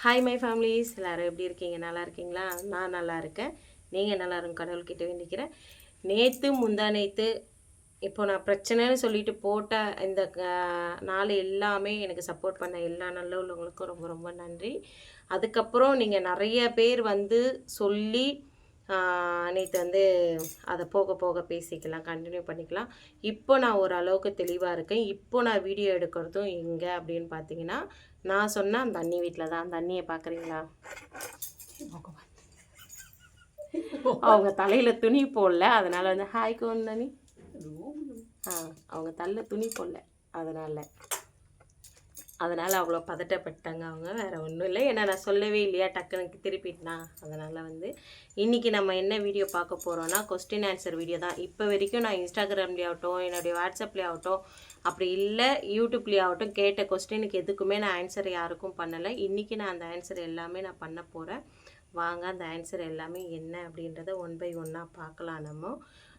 Hi my families எல்லோரும் எப்படி இருக்கீங்க? நல்லா இருக்கீங்களா? நான் நல்லா இருக்கேன். நீங்கள் நல்லா இருக்கும் கடவுள்கிட்ட வேண்டிக்கிறேன். நேற்று முந்தா நேற்று இப்போ நான் பிரச்சனைன்னு சொல்லிட்டு போட்ட இந்த நாள் எல்லாமே எனக்கு சப்போர்ட் பண்ண எல்லா நல்ல உள்ளவங்களுக்கும் ரொம்ப ரொம்ப நன்றி. அதுக்கப்புறம் நீங்கள் நிறைய பேர் வந்து சொல்லி நேற்று வந்து அதை போக போக பேசிக்கலாம் கண்டினியூ பண்ணிக்கலாம். இப்போ நான் ஓரளவுக்கு தெளிவாக இருக்கேன். இப்போ நான் வீடியோ எடுக்கிறதும் எங்கே அப்படின்னு பார்த்தீங்கன்னா நான் சொன்னால் அந்த அண்ணி வீட்டில் தான். அந்த அண்ணியை பார்க்குறீங்களா அவங்க தலையில் துணி போடல. அதனால் வந்து ஹாய் கோன் ஆ அவங்க தள்ள துணி போடல. அதனால். அதனால் அவ்வளோ பதட்டப்பட்டாங்க அவங்க. வேறு ஒன்றும் இல்லை. ஏன்னா நான் சொல்லவே இல்லையா? டக்குனுக்கு திருப்பிட்டா அதனால் வந்து இன்றைக்கி நம்ம என்ன வீடியோ பார்க்க போகிறோன்னா கொஸ்டின் ஆன்சர் வீடியோ தான். இப்போ வரைக்கும் நான் இன்ஸ்டாகிராம்லேயே ஆகட்டும் என்னுடைய வாட்ஸ்அப்லேயே ஆகட்டும் அப்படி இல்லை யூடியூப்லேயே ஆகட்டும் கேட்ட கொஸ்டினுக்கு எதுக்குமே நான் ஆன்சர் யாருக்கும் பண்ணலை. இன்றைக்கி நான் அந்த ஆன்சர் எல்லாமே நான் பண்ண போகிறேன் வாங்க அந்த ஆன்சர் எல்லாமே என்ன அப்படின்றத ஒன் பை ஒன்னாக பார்க்கலாம் நம்ம.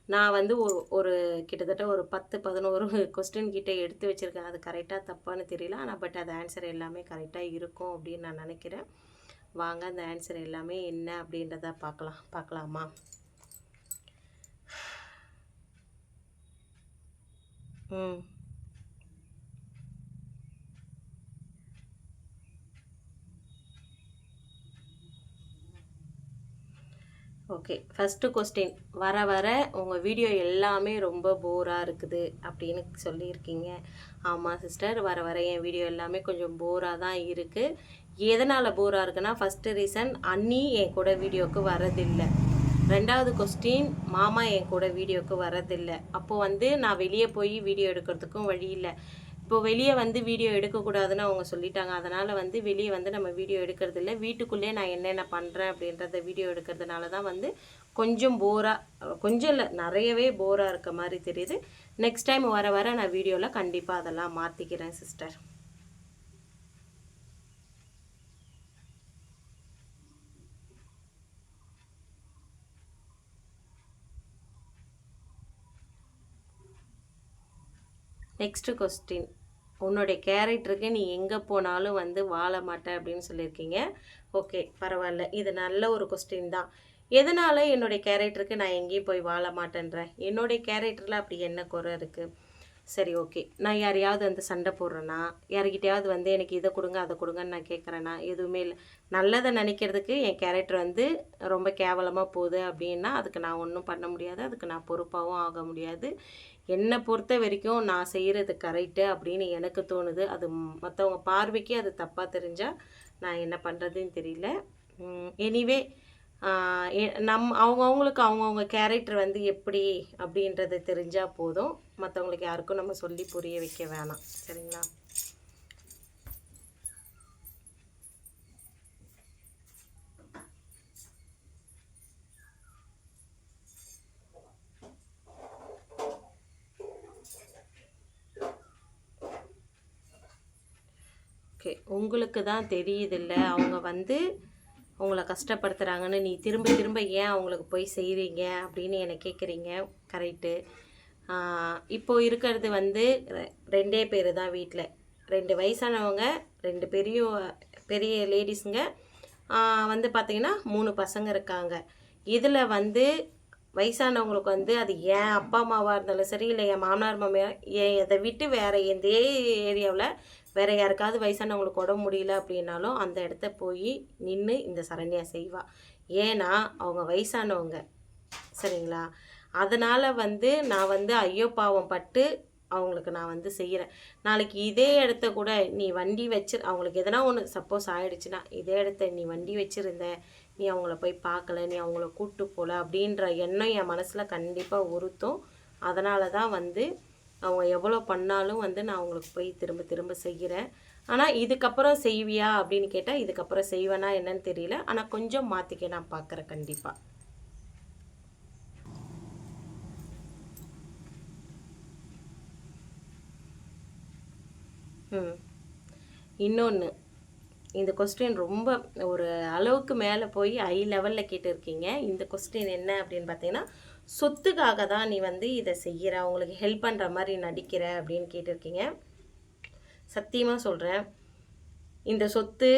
நான் வந்து ஒரு ஒரு கிட்டத்தட்ட ஒரு பத்து பதினோரு கொஸ்டின் கிட்டே எடுத்து வச்சுருக்கேன். அது கரெக்டாக தப்பான்னு தெரியல. ஆனால் பட் அது ஆன்சர் எல்லாமே கரெக்டாக இருக்கும் அப்படின்னு நான் நினைக்கிறேன். வாங்க அந்த ஆன்சர் எல்லாமே என்ன அப்படின்றத பார்க்கலாம் பார்க்கலாமா? ம். ஓகே ஃபஸ்ட்டு கொஸ்டின் வர வர உங்கள் வீடியோ எல்லாமே ரொம்ப போராக இருக்குது அப்படின்னு சொல்லியிருக்கீங்க. ஆமாம் சிஸ்டர் வர வர என் வீடியோ எல்லாமே கொஞ்சம் போராக தான் இருக்குது எதனால் போராக இருக்குன்னா ஃபஸ்ட்டு ரீசன் அண்ணி என் கூட வீடியோவுக்கு வரதில்லை ரெண்டாவது கொஸ்டின் மாமா என் கூட வீடியோவுக்கு வரதில்லை அப்போது வந்து நான் வெளியே போய் வீடியோ எடுக்கிறதுக்கும் வழி இல்லை. இப்போ வெளியே வந்து வீடியோ எடுக்கக்கூடாதுன்னு அவங்க சொல்லிட்டாங்க. அதனால் வந்து வெளியே வந்து நம்ம வீடியோ எடுக்கிறது இல்லை வீட்டுக்குள்ளே நான் என்னென்ன பண்ணுறேன் அப்படின்றத வீடியோ எடுக்கிறதுனால தான் வந்து கொஞ்சம் போராக கொஞ்சம் இல்லை நிறையவே போராக இருக்க மாதிரி தெரியுது. நெக்ஸ்ட் டைம் வர வர நான் வீடியோவில் கண்டிப்பாக அதெல்லாம் மாற்றிக்கிறேன் சிஸ்டர் நெக்ஸ்ட்டு கொஸ்டின் உன்னுடைய கேரக்டருக்கு நீ எங்கே போனாலும் வந்து வாழ மாட்டேன் அப்படின்னு சொல்லியிருக்கீங்க. ஓகே பரவாயில்ல. இது நல்ல ஒரு கொஸ்டின் தான். எதனால் என்னுடைய கேரக்டருக்கு நான் எங்கேயும் போய் வாழ மாட்டேன்றேன்? என்னுடைய கேரக்டரில் அப்படி என்ன குறை இருக்குது சரி ஓகே. நான் யாரையாவது வந்து சண்டை போடுறேன்னா யாருக்கிட்டையாவது வந்து எனக்கு இதை கொடுங்க அதை கொடுங்கன்னு நான் கேட்குறேன்னா எதுவுமே இல்லை. நல்லதை நினைக்கிறதுக்கு என் கேரக்டர் வந்து ரொம்ப கேவலமாக போகுது அப்படின்னா அதுக்கு நான் ஒன்றும் பண்ண முடியாது. அதுக்கு நான் பொறுப்பாகவும் ஆக முடியாது. என்னை பொறுத்த வரைக்கும் நான் செய்கிறது கரெக்டு அப்படின்னு எனக்கு தோணுது. அது மற்றவங்க பார்வைக்கு அது தப்பாக தெரிஞ்சால் நான் என்ன பண்ணுறதுன்னு தெரியல. எனிவே நம் அவங்கவுங்களுக்கு அவங்கவுங்க கேரக்டர் வந்து எப்படி அப்படின்றது தெரிஞ்சால் போதும். மற்றவங்களுக்கு யாருக்கும் நம்ம சொல்லி புரிய வைக்க வேணாம். சரிங்களா? ஓகே உங்களுக்கு தான் தெரியுதில்ல அவங்க வந்து உங்களை கஷ்டப்படுத்துகிறாங்கன்னு நீ திரும்ப திரும்ப ஏன் அவங்களுக்கு போய் செய்கிறீங்க அப்படின்னு என்னை கேட்குறீங்க கரெக்டு இப்போ இருக்கிறது வந்து ரெண்டே பேர் தான் வீட்டில் ரெண்டு வயசானவங்க ரெண்டு பெரிய பெரிய லேடிஸுங்க. வந்து பார்த்திங்கன்னா மூணு பசங்க இருக்காங்க. இதில் வந்து வயசானவங்களுக்கு வந்து அது என் அப்பா அம்மாவாக இருந்தாலும் சரி இல்லை என் மாமனார் மாமியார் என் இதை விட்டு வேறு எந்த ஏரியாவில் வேறு யாருக்காவது வயசானவங்களுக்கு உடம்பு முடியல அப்படின்னாலும் அந்த இடத்த போய் நின்று இந்த சரண்யா செய்வாள் ஏன்னா அவங்க வயசானவங்க. சரிங்களா? அதனால் வந்து நான் வந்து ஐயோ பாவம் பட்டு அவங்களுக்கு நான் வந்து செய்கிறேன் நாளைக்கு இதே இடத்த கூட நீ வண்டி வச்சு அவங்களுக்கு எதனா ஒன்று சப்போஸ் ஆகிடுச்சுன்னா இதே இடத்த நீ வண்டி வச்சுருந்த நீ அவங்கள போய் பார்க்கல நீ அவங்கள கூப்பிட்டு போகல அப்படின்ற எண்ணம் என் மனசில் கண்டிப்பாக உறுத்தும். அதனால தான் வந்து அவங்க எவ்வளோ பண்ணாலும் வந்து நான் அவங்களுக்கு போய் திரும்ப திரும்ப செய்கிறேன் ஆனால் இதுக்கப்புறம் செய்வியா அப்படின்னு கேட்டால் இதுக்கப்புறம் செய்வேனா என்னன்னு தெரியல. ஆனால் கொஞ்சம் மாற்றிக்க நான் பார்க்குறேன் கண்டிப்பாக ம். இன்னொன்று இந்த கொஸ்டின் ரொம்ப ஒரு அளவுக்கு மேலே போய் ஹை லெவலில் கேட்டிருக்கீங்க. இந்த கொஸ்டின் என்ன அப்படின்னு பார்த்தீங்கன்னா சொத்துக்காக தான் நீ வந்து இதை செய்கிற அவங்களுக்கு ஹெல்ப் பண்ணுற மாதிரி நடிக்கிற அப்படின்னு கேட்டிருக்கீங்க. சத்தியமாக சொல்கிறேன் இந்த சொத்து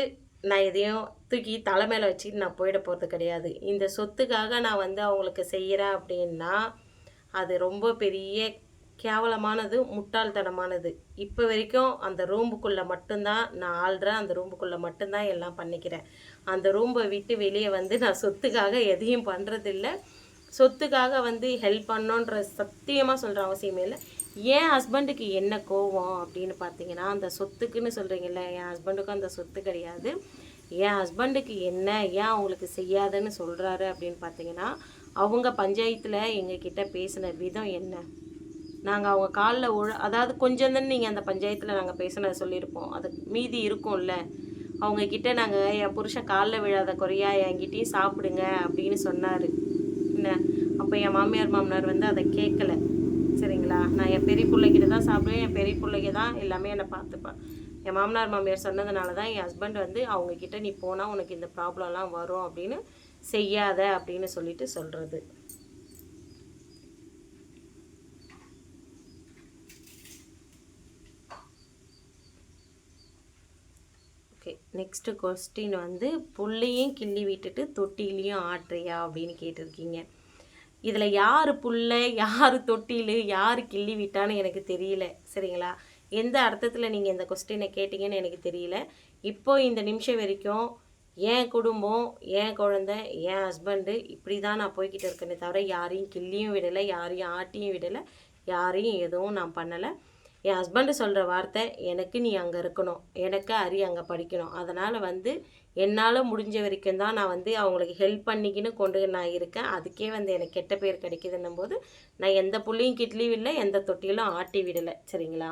நான் எதையும் தூக்கி தலை மேலே வச்சுட்டு நான் போயிட போகிறது கிடையாது. இந்த சொத்துக்காக நான் வந்து அவங்களுக்கு செய்கிறேன் அப்படின்னா அது ரொம்ப பெரிய கேவலமானது முட்டாள்தனமானது. இப்போ வரைக்கும் அந்த ரூம்புக்குள்ளே மட்டும்தான் நான் ஆள்றேன். அந்த ரூம்புக்குள்ளே மட்டும்தான் எல்லாம் பண்ணிக்கிறேன். அந்த ரூம்பை விட்டு வெளியே வந்து நான் சொத்துக்காக எதையும் பண்ணுறதில்ல சொத்துக்காக வந்து ஹெல்ப் பண்ணோன்ற சத்தியமாக சொல்கிற அவசியமே இல்லை. என் ஹஸ்பண்டுக்கு என்ன கோவம் அப்படின்னு பார்த்தீங்கன்னா அந்த சொத்துக்குன்னு சொல்கிறீங்கல்ல என் ஹஸ்பண்டுக்கும் அந்த சொத்து கிடையாது. என் ஹஸ்பண்டுக்கு என்ன ஏன் அவங்களுக்கு செய்யாதுன்னு சொல்கிறாரு அப்படின்னு பார்த்தீங்கன்னா அவங்க பஞ்சாயத்தில் எங்ககிட்ட பேசின விதம் என்ன? நாங்கள் அவங்க காலில் உழ அதாவது கொஞ்சம் தான் நீங்கள் அந்த பஞ்சாயத்தில் நாங்கள் பேசினதை சொல்லியிருப்போம். அது மீதி இருக்கும்ல. அவங்கக்கிட்ட நாங்கள் என் புருஷன் காலில் விழாத குறையா என்கிட்டயும் சாப்பிடுங்க அப்படின்னு சொன்னார். என்ன? அப்போ என் மாமியார் மாமனார் வந்து அதை கேட்கல சரிங்களா? நான் என் பெரிய பிள்ளைகிட்ட தான் சாப்பிடுவேன் என் பெரிய பிள்ளைங்க தான் எல்லாமே என்னை பார்த்துப்பேன் என் மாமனார் மாமியார் சொன்னதுனால தான் என் ஹஸ்பண்ட் வந்து அவங்கக்கிட்ட நீ போனால் உனக்கு இந்த ப்ராப்ளம்லாம் வரும் அப்படின்னு செய்யாத அப்படின்னு சொல்லிட்டு சொல்கிறது ஓகே நெக்ஸ்ட்டு கொஸ்டின் வந்து புள்ளையும் கிள்ளி விட்டுட்டு தொட்டிலையும் ஆட்டுறியா அப்படின்னு கேட்டிருக்கீங்க. இதில் யார் புல்லை யார் தொட்டில் யார் கிள்ளி விட்டான்னு எனக்கு தெரியல சரிங்களா? எந்த அர்த்தத்தில் நீங்கள் இந்த கொஸ்டினை கேட்டிங்கன்னு எனக்கு தெரியல. இப்போ இந்த நிமிஷம் வரைக்கும் என் குடும்பம் என் குழந்த என் ஹஸ்பண்டு இப்படி தான் நான் போய்கிட்டு இருக்கேனே தவிர யாரையும் கிள்ளியும் விடலை யாரையும் ஆட்டியும் விடலை யாரையும் எதுவும் நான் பண்ணலை. என் ஹஸ்பண்டு சொல்கிற வார்த்தை எனக்கு நீ அங்கே இருக்கணும். எனக்கு அரி அங்கே படிக்கணும். அதனால் வந்து என்னால் முடிஞ்ச வரைக்கும் தான் நான் வந்து அவங்களுக்கு ஹெல்ப் பண்ணிக்கின்னு கொண்டு நான் இருக்கேன். அதுக்கே வந்து எனக்கு கெட்ட பேர் கிடைக்குதுன்னும் போது நான் எந்த புள்ளியும் கிட்லியும் இல்லை எந்த தொட்டியிலும் ஆட்டி விடலை. சரிங்களா?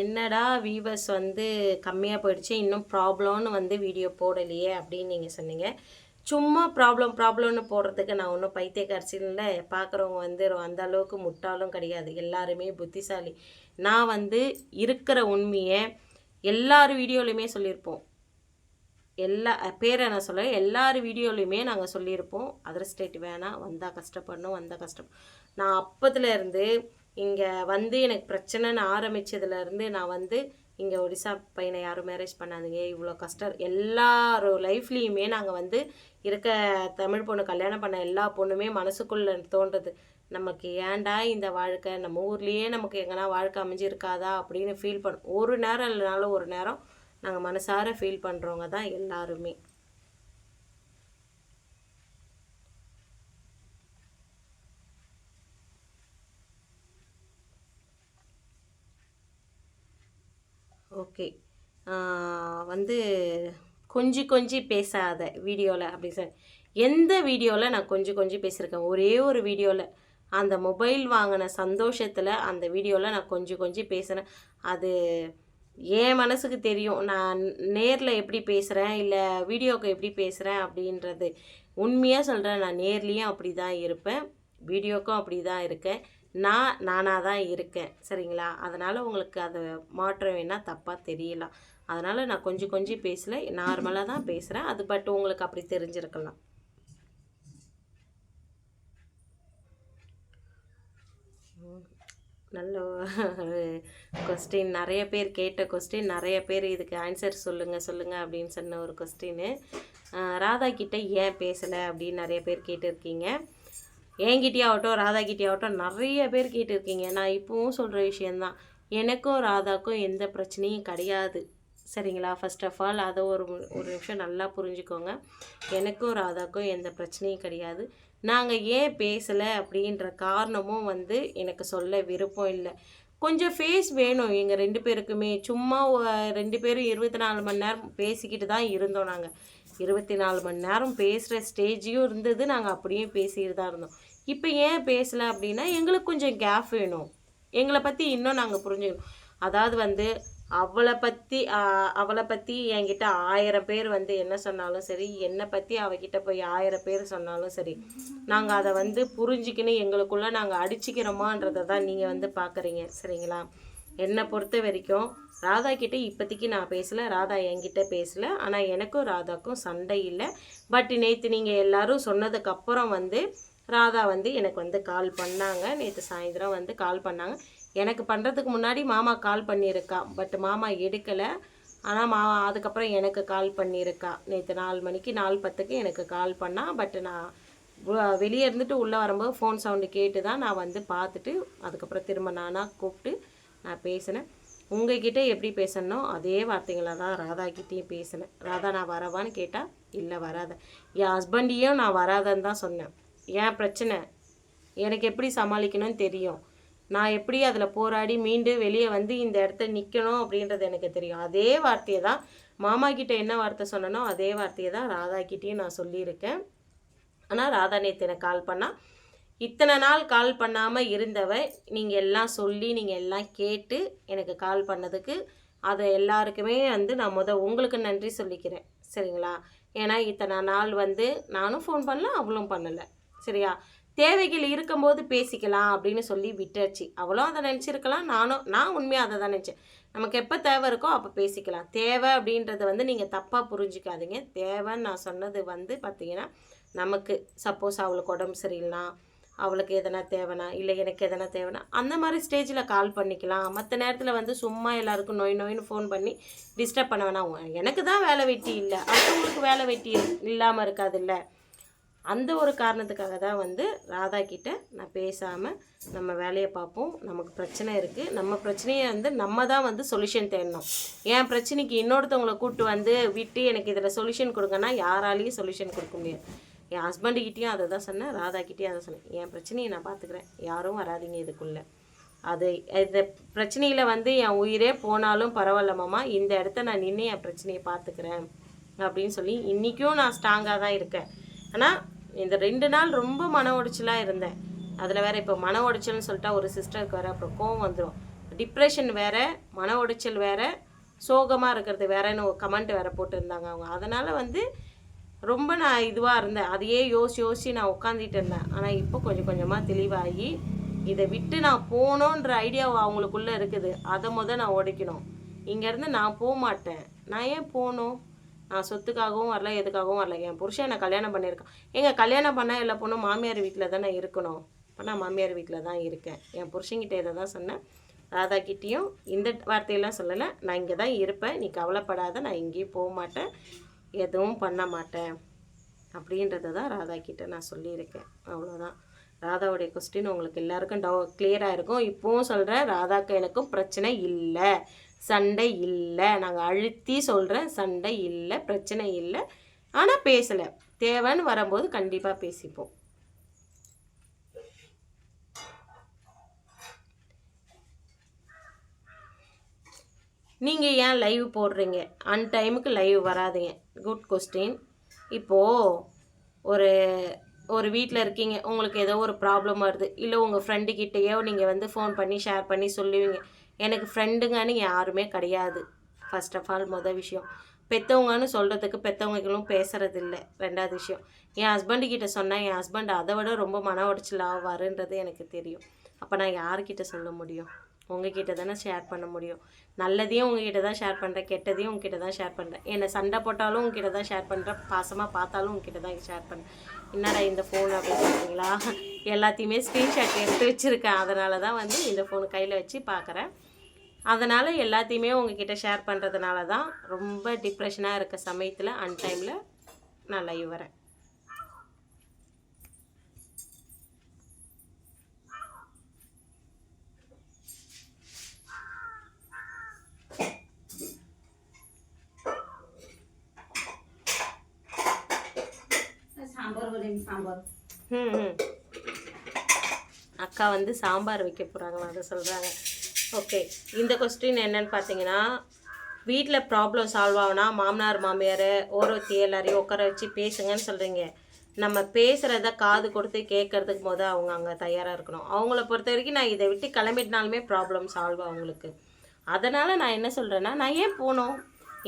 என்னடா வியூவர்ஸ் வந்து கம்மியாக போயிடுச்சு இன்னும் ப்ராப்ளம்னு வந்து வீடியோ போடலையே அப்படின்னு நீங்கள் சொன்னீங்க. சும்மா ப்ராப்ளம் ப்ராப்ளம்னு போடுறதுக்கு நான் ஒன்றும் பைத்தியக்காரச்சின்னு இல்லை. பார்க்குறவங்க வந்து அந்த அளவுக்கு முட்டாளும் கிடையாது. எல்லாருமே புத்திசாலி. நான் வந்து இருக்கிற உண்மையை எல்லார் வீடியோலையுமே சொல்லியிருப்போம். எல்லா பேரை நான் சொல்ல எல்லார் வீடியோலையுமே நாங்கள் சொல்லியிருப்போம். அதர் ஸ்டேட் வேணாம் வந்தால் கஷ்டப்படணும் வந்தால் கஷ்டம். நான் அப்பத்துல இருந்து இங்கே வந்து எனக்கு பிரச்சனைன்னு ஆரம்பித்ததுலேருந்து நான் வந்து இங்கே ஒடிசா பையனை யாரும் மேரேஜ் பண்ணாதீங்க. இவ்வளோ கஷ்டம். எல்லாரும் லைஃப்லேயுமே நாங்கள் வந்து இருக்க தமிழ் பொண்ணு கல்யாணம் பண்ண எல்லா பொண்ணுமே மனசுக்குள்ளே தோன்றது. நமக்கு ஏன்டா இந்த வாழ்க்கை? நம்ம ஊர்லேயே நமக்கு எங்கன்னா வாழ்க்கை அமைஞ்சிருக்காதா அப்படின்னு ஃபீல் பண்ண ஒரு நேரம் இல்லைனாலும் ஒரு நேரம் நாங்கள் மனசார ஃபீல் பண்ணுறவங்க தான் எல்லாருமே. ஓகே. வந்து கொஞ்சி கொஞ்சி பேசாத வீடியோவில் அப்படி சார் எந்த வீடியோவில் நான் கொஞ்சம் கொஞ்சம் பேசியிருக்கேன்? ஒரே ஒரு வீடியோவில் அந்த மொபைல் வாங்கின சந்தோஷத்தில் அந்த வீடியோவில் நான் கொஞ்சம் கொஞ்சம் பேசுகிறேன் அது என் மனசுக்கு தெரியும். நான் நேரில் எப்படி பேசுகிறேன் இல்லை வீடியோவுக்கு எப்படி பேசுகிறேன் அப்படின்றது. உண்மையாக சொல்கிறேன் நான் நேர்லேயும் அப்படி தான் இருப்பேன். வீடியோக்கும் அப்படி தான் இருக்கேன். நான் நானாக தான் இருக்கேன் சரிங்களா? அதனால் உங்களுக்கு அதை மாற்றம் வேணால் தப்பாக தெரியலாம். அதனால் நான் கொஞ்சம் கொஞ்சம் பேசல நார்மலாக தான் பேசுகிறேன் அது பட் உங்களுக்கு அப்படி தெரிஞ்சிருக்கலாம். நல்ல கொஸ்டின் நிறைய பேர் கேட்ட கொஸ்டின் நிறைய பேர் இதுக்கு ஆன்சர் சொல்லுங்கள் சொல்லுங்கள் அப்படின்னு சொன்ன ஒரு கொஸ்டின் ராதா கிட்டே ஏன் பேசலை அப்படின்னு நிறைய பேர் கேட்டிருக்கீங்க. என்கிட்டயாகட்டும் ராதா கிட்டேயாகட்டும் நிறைய பேர் கேட்டிருக்கீங்க. நான் இப்போவும் சொல்கிற விஷயந்தான் எனக்கும் ராதாக்கும் எந்த பிரச்சனையும் கிடையாது. சரிங்களா? ஃபஸ்ட் ஆஃப் ஆல் அதை ஒரு ஒரு நிமிஷம் நல்லா புரிஞ்சுக்கோங்க. எனக்கும் ராதாக்கும் எந்த பிரச்சனையும் கிடையாது. நாங்கள் ஏன் பேசலை அப்படின்ற காரணமும் வந்து எனக்கு சொல்ல விருப்பம் இல்லை. கொஞ்சம் ஃபேஸ் வேணும். எங்கள் ரெண்டு பேருக்குமே சும்மா ரெண்டு பேரும் இருபத்தி நாலு மணி நேரம் பேசிக்கிட்டு தான் இருந்தோம் நாங்கள் இருபத்தி நாலு மணி நேரம் பேசுகிற ஸ்டேஜையும் இருந்தது. நாங்கள் அப்படியே பேசிட்டு தான் இருந்தோம். இப்போ ஏன் பேசலை அப்படின்னா எங்களுக்கு கொஞ்சம் கேப் வேணும். எங்களை பற்றி இன்னும் நாங்கள் புரிஞ்சுக்கணும். அதாவது வந்து அவளை பற்றி அவளை பற்றி என்கிட்ட ஆயிரம் பேர் வந்து என்ன சொன்னாலும் சரி என்னை பற்றி அவகிட்ட போய் ஆயிரம் பேர் சொன்னாலும் சரி நாங்கள் அதை வந்து புரிஞ்சுக்கின்னு எங்களுக்குள்ளே நாங்கள் அடிச்சுக்கிறோமான்றதை தான் நீங்கள் வந்து பார்க்குறீங்க சரிங்களா? என்னை பொறுத்த வரைக்கும் ராதா கிட்டே இப்போதைக்கு நான் பேசலை ராதா என்கிட்ட பேசலை. ஆனால் எனக்கும் ராதாக்கும் சண்டை இல்லை. பட் நேற்று நீங்கள் எல்லோரும் சொன்னதுக்கப்புறம் வந்து ராதா வந்து எனக்கு வந்து கால் பண்ணாங்க. நேற்று சாயந்தரம் வந்து கால் பண்ணாங்க. எனக்கு பண்ணுறதுக்கு முன்னாடி மாமா கால் பண்ணியிருக்கா. பட் மாமா எடுக்கலை. ஆனால் மா அதுக்கப்புறம் எனக்கு கால் பண்ணியிருக்கா. நேற்று நாலு மணிக்கு நாலு பத்துக்கு எனக்கு கால் பண்ணா. பட் நான் வெளியே இருந்துட்டு உள்ளே வரும்போது ஃபோன் சவுண்டு கேட்டு தான் நான் வந்து பார்த்துட்டு அதுக்கப்புறம் திரும்ப நானாக கூப்பிட்டு நான் பேசினேன். உங்ககிட்ட எப்படி பேசணுமோ அதே வார்த்தைகளை தான் ராதா கிட்டேயும் பேசினேன். ராதா நான் வரவான்னு கேட்டால் இல்லை வராத. என் ஹஸ்பண்டையும் நான் வராதன்னு தான் சொன்னேன். ஏன் பிரச்சனை? எனக்கு எப்படி சமாளிக்கணும்னு தெரியும். நான் எப்படி அதில் போராடி மீண்டு வெளியே வந்து இந்த இடத்த நிற்கணும் அப்படின்றது எனக்கு தெரியும். அதே வார்த்தையை தான் மாமா கிட்ட என்ன வார்த்தை சொன்னனோ அதே வார்த்தையை தான் ராதா கிட்டேயும் நான் சொல்லியிருக்கேன். ஆனால் ராதா நேற்று எனக்கு கால் பண்ணால் இத்தனை நாள் கால் பண்ணாமல் இருந்தவ நீங்கள் எல்லாம் சொல்லி நீங்கள் எல்லாம் கேட்டு எனக்கு கால் பண்ணதுக்கு அதை எல்லாருக்குமே வந்து நான் முத உங்களுக்கு நன்றி சொல்லிக்கிறேன். சரிங்களா? ஏன்னா இத்தனை நாள் வந்து நானும் ஃபோன் பண்ணல அவளும் பண்ணலை. சரியா? தேவைகள் இருக்கும்போது பேசிக்கலாம் அப்படின்னு சொல்லி விட்டாச்சு. அவளும் அதை நினச்சிருக்கலாம் நானும் நான் உண்மையாக அதை தான் நினச்சேன். நமக்கு எப்போ தேவை இருக்கோ அப்போ பேசிக்கலாம். தேவை அப்படின்றத வந்து நீங்கள் தப்பாக புரிஞ்சுக்காதீங்க. தேவைன்னு நான் சொன்னது வந்து பார்த்திங்கன்னா நமக்கு சப்போஸ் அவளுக்கு உடம்பு சரியில்லைனா அவளுக்கு எதனா தேவைனா இல்லை எனக்கு எதனா தேவைனா அந்த மாதிரி ஸ்டேஜில் கால் பண்ணிக்கலாம். மற்ற நேரத்தில் வந்து சும்மா எல்லாருக்கும் நோய் நோயின்னு ஃபோன் பண்ணி டிஸ்டர்ப் பண்ண வேணாம். எனக்கு தான் வேலை வெட்டி இல்லை. அடுத்தவங்களுக்கு வேலை வெட்டி இல்லாமல் இருக்காதுல்ல. அந்த ஒரு காரணத்துக்காக தான் வந்து ராதா கிட்ட நான் பேசாமல் நம்ம வேலையை பார்ப்போம். நமக்கு பிரச்சனை இருக்குது நம்ம பிரச்சனையை வந்து நம்ம தான் வந்து சொல்யூஷன் தேடணும். என் பிரச்சனைக்கு இன்னொருத்தவங்களை கூப்பிட்டு வந்து விட்டு எனக்கு இதில் சொல்யூஷன் கொடுங்கன்னா யாராலையும் சொல்யூஷன் கொடுக்க முடியாது. என் ஹஸ்பண்டுக்கிட்டேயும் அதை தான் சொன்னேன் ராதாக்கிட்டேயும் அதை சொன்னேன். என் பிரச்சனையை நான் பார்த்துக்கிறேன் யாரும் வராதீங்க இதுக்குள்ளே. அது இந்த பிரச்சனையில் வந்து என் உயிரே போனாலும் பரவாயில்லம்மா இந்த இடத்த நான் நின்று என் பிரச்சனையை பார்த்துக்கிறேன் அப்படின்னு சொல்லி இன்றைக்கும் நான் ஸ்ட்ராங்காக தான் இருக்கேன். ஆனால் இந்த ரெண்டு நாள் ரொம்ப மன உடைச்சலாக இருந்தேன். அதில் வேற இப்போ மன உடைச்சல்னு சொல்லிட்டா ஒரு சிஸ்டருக்கு வேறு அப்புறம் கோவம் வந்துடும் டிப்ரெஷன் வேறு மன உடைச்சல் வேறு சோகமாக இருக்கிறது வேறன்னு ஒரு கமெண்ட் வேறு போட்டிருந்தாங்க அவங்க. அதனால் வந்து ரொம்ப நான் இதுவாக இருந்தேன். அதையே யோசி யோசிச்சு நான் உட்காந்துட்டு இருந்தேன். ஆனால் இப்போ கொஞ்சம் கொஞ்சமாக தெளிவாகி இதை விட்டு நான் போகணுன்ற ஐடியா அவங்களுக்குள்ளே இருக்குது. அதை முத நான் உடைக்கணும். இங்கேருந்து நான் போக மாட்டேன். நான் ஏன் போகணும்? நான் சொத்துக்காகவும் வரல எதுக்காகவும் வரல. என் புருஷன் என்னை கல்யாணம் பண்ணியிருக்கான். எங்கள் கல்யாணம் பண்ணால் எல்லா பொண்ணும் மாமியார் வீட்டில் தானே இருக்கணும்? இப்போ நான் மாமியார் வீட்டில் தான் இருக்கேன். என் புருஷன்கிட்ட இதை தான் சொன்னேன். ராதாக்கிட்டேயும் இந்த வார்த்தையெல்லாம் சொல்லலை. நான் இங்கே தான் இருப்பேன். நீ கவலைப்படாத. நான் எங்கேயும் போக மாட்டேன். எதுவும் பண்ண மாட்டேன். அப்படின்றத தான் ராதா கிட்ட நான் சொல்லியிருக்கேன். அவ்வளோதான் ராதாவுடைய கொஸ்டின் உங்களுக்கு எல்லாருக்கும் டவு கிளியராக இருக்கும். இப்போவும் சொல்கிறேன் ராதாக்கு எனக்கும் பிரச்சனை இல்லை. சண்டை இல்லை. நாங்கள் அழுத்தி சொல்கிறேன் சண்டை இல்லை பிரச்சனை இல்லை. ஆனால் பேசலை. தேவைன்னு வரும்போது கண்டிப்பாக பேசிப்போம். நீங்கள் ஏன் லைவ் போடுறீங்க? அன் டைமுக்கு லைவ் வராதீங்க. குட் கொஸ்டின் இப்போது ஒரு ஒரு வீட்டில் இருக்கீங்க உங்களுக்கு ஏதோ ஒரு ப்ராப்ளம் வருது இல்லை உங்கள் ஃப்ரெண்டுக்கிட்டேயோ நீங்கள் வந்து ஃபோன் பண்ணி ஷேர் பண்ணி சொல்லுவீங்க. எனக்கு ஃப்ரெண்டுங்கன்னு யாருமே கிடையாது. ஃபர்ஸ்ட் ஆஃப் ஆல் மொதல் விஷயம். பெற்றவங்கன்னு சொல்கிறதுக்கு பெற்றவங்களும் பேசுகிறது இல்லை ரெண்டாவது விஷயம். என் ஹஸ்பண்டு சொன்னால் என் ஹஸ்பண்ட் அதை விட ரொம்ப மன உடச்சல் ஆவாருன்றது எனக்கு தெரியும். அப்போ நான் யார்கிட்ட சொல்ல முடியும்? உங்ககிட்ட தானே ஷேர் பண்ண முடியும். நல்லதையும் உங்ககிட்ட தான் ஷேர் பண்ணுறேன் கெட்டதையும் உங்ககிட்ட தான் ஷேர் பண்ணுறேன் என்னை சண்டை போட்டாலும் உங்ககிட்ட தான் ஷேர் பண்ணுறேன் பாசமாக பார்த்தாலும் உங்ககிட்ட தான் ஷேர் பண்ணுறேன் என்னடா இந்த ஃபோன் அப்படின்னு சொல்கிறீங்களா எல்லாத்தையுமே ஸ்க்ரீன்ஷாட் எடுத்து வச்சுருக்கேன். அதனால தான் வந்து இந்த ஃபோன் கையில் வச்சு பார்க்குறேன். அதனால் எல்லாத்தையுமே உங்ககிட்ட ஷேர் பண்ணுறதுனால தான் ரொம்ப டிப்ரெஷனாக இருக்க சமயத்தில் அன் டைமில் நான் லைவ் வரேன். சாம்பார். ம் அக்கா வந்து சாம்பார் வைக்க போகிறாங்களா அதை சொல்கிறாங்க ஓகே இந்த கொஸ்டின் என்னன்னு பார்த்தீங்கன்னா வீட்டில் ப்ராப்ளம் சால்வ் ஆகுனா மாமனார் மாமியார் ஓரத்தி எல்லாரையும் உட்கார வச்சு பேசுங்கன்னு சொல்கிறீங்க நம்ம பேசுகிறத காது கொடுத்து கேட்குறதுக்கு போது அவங்க அங்கே தயாராக இருக்கணும். அவங்கள பொறுத்த வரைக்கும் நான் இதை விட்டு கிளம்பிட்டினாலுமே ப்ராப்ளம் சால்வ் அவங்களுக்கு. அதனால் நான் என்ன சொல்கிறேன்னா நான் ஏன் போகணும்?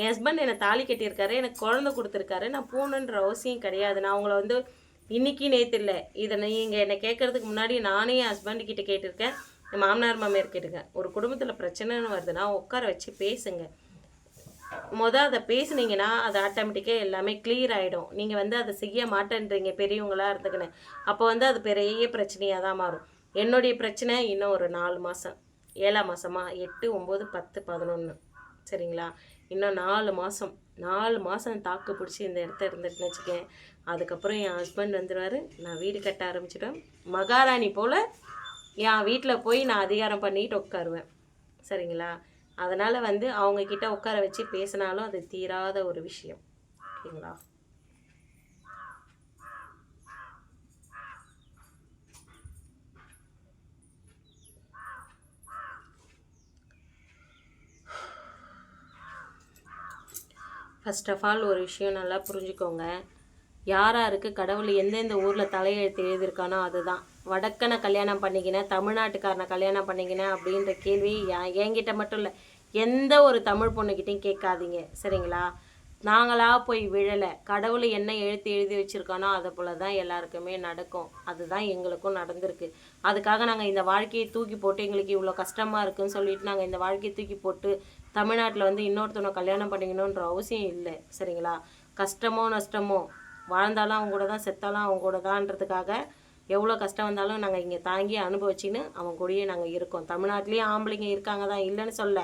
என் ஹஸ்பண்ட் என்னை தாலி கட்டியிருக்காரு எனக்கு குழந்தை கொடுத்துருக்காரு நான் போகணுன்ற அவசியம் கிடையாது. நான் அவங்கள வந்து இன்றைக்கி நேற்று இல்லை. இதை நீங்கள் என்னை கேட்கறதுக்கு முன்னாடி நானே என் ஹஸ்பண்ட் கிட்டே கேட்டிருக்கேன். என் மாமனார் மாமியார் கேட்டிருக்கேன் ஒரு குடும்பத்தில் பிரச்சனைன்னு வருதுன்னா உட்கார வச்சு பேசுங்க. மொதல் அதை பேசுனீங்கன்னா அது ஆட்டோமேட்டிக்காக எல்லாமே கிளியர் ஆகிடும் நீங்கள் வந்து அதை செய்ய மாட்டேன்றீங்க பெரியவங்களாக இருந்துக்கின்னு. அப்போ வந்து அது பெரிய பிரச்சனையாக தான் மாறும். என்னுடைய பிரச்சனை இன்னும் ஒரு நாலு மாதம் ஏழாம் மாதமா எட்டு ஒம்பது பத்து பதினொன்று சரிங்களா? இன்னும் நாலு மாதம் நாலு மாதம் தாக்கு பிடிச்சி இந்த இடத்த இருந்துட்டுன்னு வச்சுக்கேன். அதுக்கப்புறம் என் ஹஸ்பண்ட் வந்துடுவார் நான் வீடு கட்ட ஆரம்பிச்சிடுவேன் மகாராணி போல் என் வீட்டில் போய் நான் அதிகாரம் பண்ணிட்டு உட்காருவேன். சரிங்களா? அதனால் வந்து அவங்கக்கிட்ட உட்கார வச்சு பேசினாலும் அது தீராத ஒரு விஷயம். ஓகேங்களா? ஃபர்ஸ்ட் ஆஃப் ஆல் ஒரு விஷயம் நல்லா புரிஞ்சுக்கோங்க. யாராருக்கு கடவுள்? எந்தெந்த ஊரில் தலையெழுத்து எழுதியிருக்கானோ அதுதான். வடக்கனை கல்யாணம் பண்ணிக்கினேன் தமிழ்நாட்டுக்காரனை கல்யாணம் பண்ணிக்கினேன் அப்படின்ற கேள்வி என்கிட்ட மட்டும் இல்லை. எந்த ஒரு தமிழ் பொண்ணுக்கிட்டையும் கேட்காதீங்க. சரிங்களா? நாங்களாக போய் விழலை. கடவுள் என்ன எழுத்து எழுதி வச்சுருக்கானோ அதை போல தான் எல்லாருக்குமே நடக்கும். அதுதான் எங்களுக்கும் நடந்திருக்கு. அதுக்காக நாங்கள் இந்த வாழ்க்கையை தூக்கி போட்டு எங்களுக்கு இவ்வளோ கஷ்டமாக இருக்குன்னு சொல்லிட்டு நாங்கள் இந்த வாழ்க்கையை தூக்கி போட்டு தமிழ்நாட்டில் வந்து இன்னொருத்தவனை கல்யாணம் பண்ணிக்கணுன்ற அவசியம் இல்லை. சரிங்களா? கஷ்டமோ நஷ்டமோ வாழ்ந்தாலும் அவங்க கூட தான் செத்தாலும் அவங்க கூட தான்றதுக்காக எவ்வளோ கஷ்டம் வந்தாலும் நாங்கள் இங்கே தாங்கி அனுபவிச்சின்னு அவங்க கூடயே நாங்கள் இருக்கோம். தமிழ்நாட்டிலேயே ஆம்பளைங்க இருக்காங்க தான் இல்லைன்னு சொல்ல.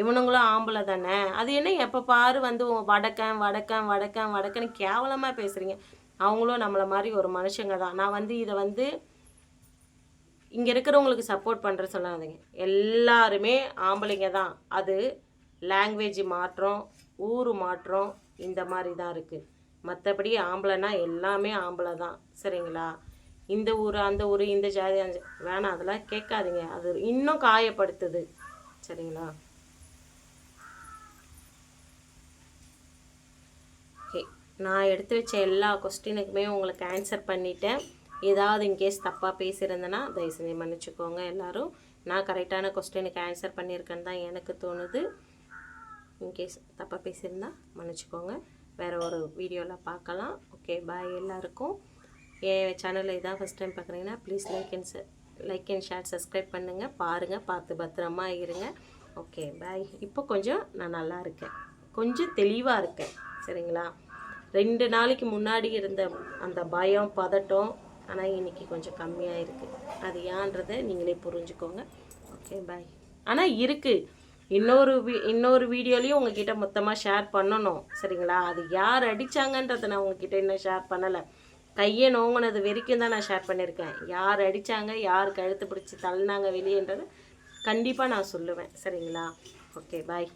இவனுங்களும் ஆம்பளை தானே. அது என்ன எப்போ பாரு வந்து வடக்கன் வடக்கன் வடக்கன் வடக்கன்னு கேவலமாக பேசுகிறீங்க அவங்களும் நம்மளை மாதிரி ஒரு மனுஷங்க தான். நான் வந்து இதை வந்து இங்கே இருக்கிறவங்களுக்கு சப்போர்ட் பண்ணுற சொல்லாதீங்க. எல்லாருமே ஆம்பளைங்க தான். அது லாங்குவேஜ் மாற்றம் ஊர் மாற்றம் இந்த மாதிரி தான் இருக்குது மற்றபடி ஆம்பளைனா எல்லாமே ஆம்பளை தான். சரிங்களா? இந்த ஊர் அந்த ஊர் இந்த ஜாதி அந்த வேணாம் அதெல்லாம் கேட்காதீங்க. அது இன்னும் காயப்படுத்துது. சரிங்களா? ஓகே. நான் எடுத்து வச்ச எல்லா கொஸ்டினுக்குமே உங்களுக்கு ஆன்சர் பண்ணிட்டேன். ஏதாவது இன்கேஸ் தப்பாக பேசியிருந்தேன்னா தயவு செஞ்சு மன்னிச்சுக்கோங்க எல்லோரும். நான் கரெக்டான கொஸ்டினுக்கு ஆன்சர் பண்ணியிருக்கேன்னு தான் எனக்கு தோணுது. இன்கேஸ் தப்பாக பேசியிருந்தா மன்னிச்சுக்கோங்க. வேறு ஒரு வீடியோவில் பார்க்கலாம். ஓகே பாய் எல்லாருக்கும். என் சேனலில் இதான் ஃபஸ்ட் டைம் பார்க்குறீங்கன்னா please like and like and share subscribe பண்ணுங்கள் பாருங்கள் பார்த்து பத்திரமா இருங்க. ஓகே பாய் இப்போ கொஞ்சம் நான் நல்லா இருக்கேன். கொஞ்சம் தெளிவாக இருக்கேன். சரிங்களா? ரெண்டு நாளைக்கு முன்னாடி இருந்த அந்த பயம் பதட்டம் ஆனால் இன்றைக்கி கொஞ்சம் கம்மியாக இருக்குது அது ஏன்றதை நீங்களே புரிஞ்சுக்கோங்க. ஓகே பாய் ஆனால் இருக்குது இன்னொரு வீ இன்னொரு வீடியோலையும் உங்ககிட்ட மொத்தமாக ஷேர் பண்ணணும் சரிங்களா? அது யார் அடித்தாங்கன்றதை நான் உங்ககிட்ட இன்னும் ஷேர் பண்ணலை. கையை நோங்கினது வரைக்கும் தான் நான் ஷேர் பண்ணியிருக்கேன் யார் அடித்தாங்க யார் கழுத்து பிடிச்சி தள்ளினாங்க வெளியேன்றது கண்டிப்பாக நான் சொல்லுவேன் சரிங்களா? Okay bye